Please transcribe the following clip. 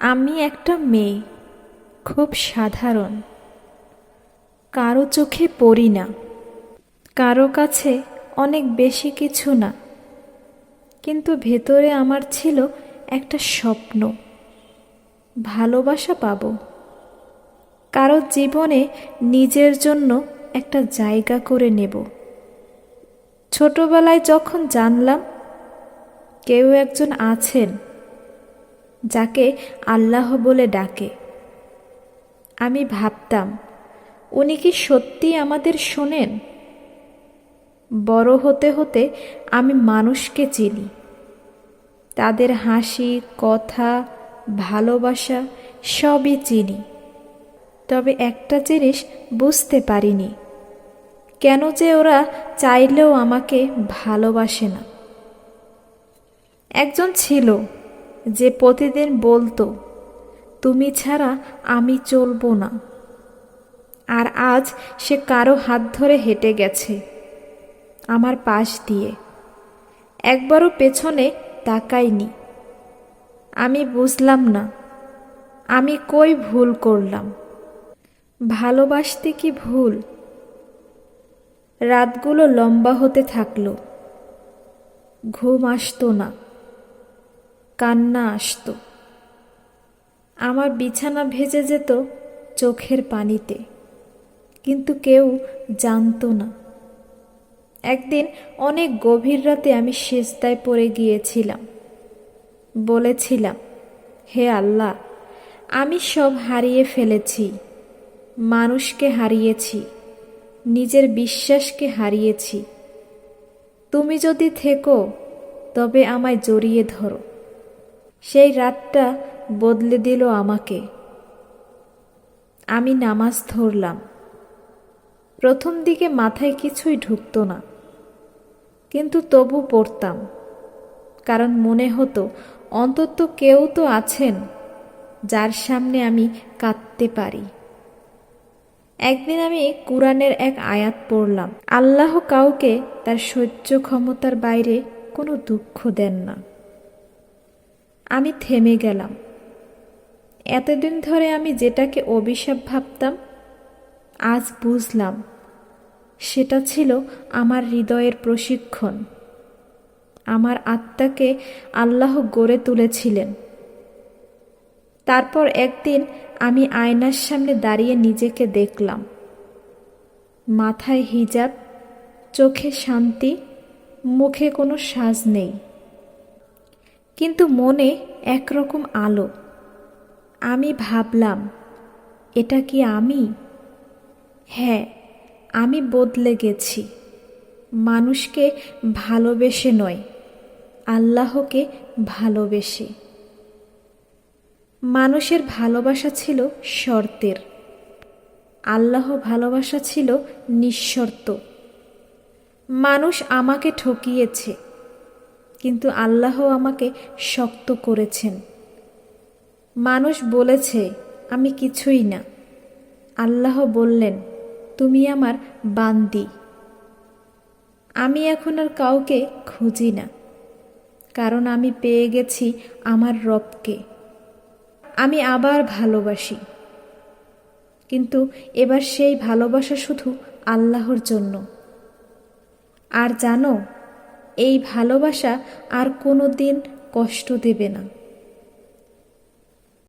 আমি একটা মেয়ে, খুব সাধারণ। কারও চোখে পড়ি না। কারও কাছে অনেক বেশি কিছু না। কিন্তু ভেতরে আমার ছিল একটা স্বপ্ন। ভালোবাসা পাবো। কারও জীবনে নিজের জন্য একটা জায়গা করে নেব। ছোটবেলায় যখন জানলাম, কেউ একজন আছেন। যাকে আল্লাহ বলে ডাকে। আমি ভাবতাম, উনি কি সত্যি আমাদের শোনেন? বড় হতে হতে আমি মানুষকে চিনি। তাদের হাসি, কথা, ভালোবাসা সবই চিনি। তবে একটা জিনিস বুঝতে পারিনি, কেন যে ওরা চাইলেও আমাকে ভালোবাসে না। একজন ছিল যে প্রতিদিন বলতো, তুমি ছাড়া আমি চলবো না। আর আজ সে কারও হাত ধরে হেঁটে গেছে, আমার পাশ দিয়ে। একবারও পেছনে তাকাইনি। আমি বুঝলাম না, আমি কই ভুল করলাম? ভালোবাসতে কি ভুল? রাতগুলো লম্বা হতে থাকল, ঘুম আসতো না। কান্না আসতো। আমার বিছানা ভেজে যেত চোখের পানিতে। কিন্তু কেউ জানতো না। একদিন অনেক গভীর রাতে আমি সেজদায় পড়ে গিয়েছিলাম। বলেছিলাম, হে আল্লাহ, আমি সব হারিয়ে ফেলেছি। মানুষকে হারিয়েছি, নিজের বিশ্বাসকে হারিয়েছি। তুমি যদি থেকো, তবে আমায় জড়িয়ে ধরো। সেই রাতটা বদলে দিল আমাকে। আমি নামাজ ধরলাম। প্রথম দিকে মাথায় কিছুই ঢুকতো না, কিন্তু তবু পড়তাম, কারণ মনে হতো, অন্তত কেউ তো আছেন যার সামনে আমি কাঁদতে পারি। একদিন আমি কোরআনের এক আয়াত পড়লাম, আল্লাহ কাউকে তার সহ্য ক্ষমতার বাইরে কোনো দুঃখ দেন না। আমি থেমে গেলাম। এতদিন ধরে আমি যেটাকে অভিশাপ ভাবতাম, আজ বুঝলাম, সেটা ছিল আমার হৃদয়ের প্রশিক্ষণ। আমার আত্মাকে আল্লাহ গড়ে তুলেছিলেন। তারপর একদিন আমি আয়নার সামনে দাঁড়িয়ে নিজেকে দেখলাম। মাথায় হিজাব, চোখে শান্তি, মুখে কোনো সাজ নেই। কিন্তু মনে একরকম আলো। আমি ভাবলাম, এটা কি আমি? হ্যাঁ আমি বদলে গেছি। মানুষকে ভালোবেসে নয়, আল্লাহকে ভালোবেসে। মানুষের ভালোবাসা ছিল শর্তের। আল্লাহ ভালোবাসা ছিল নিঃশর্ত। মানুষ আমাকে ঠকিয়েছে। কিন্তু আল্লাহ আমাকে শক্ত করেছেন। মানুষ বলেছে, আমি কিছুই না। আল্লাহ বললেন, তুমি আমার বান্দি। আমি এখন আর কাউকে খুঁজি না, কারণ আমি পেয়ে গেছি আমার রবকে। আমি আবার ভালোবাসি, কিন্তু এবার সেই ভালোবাসা শুধু আল্লাহর জন্য। আর জানো এই ভালোবাসা আর কোনো দিন কষ্ট দেবে না।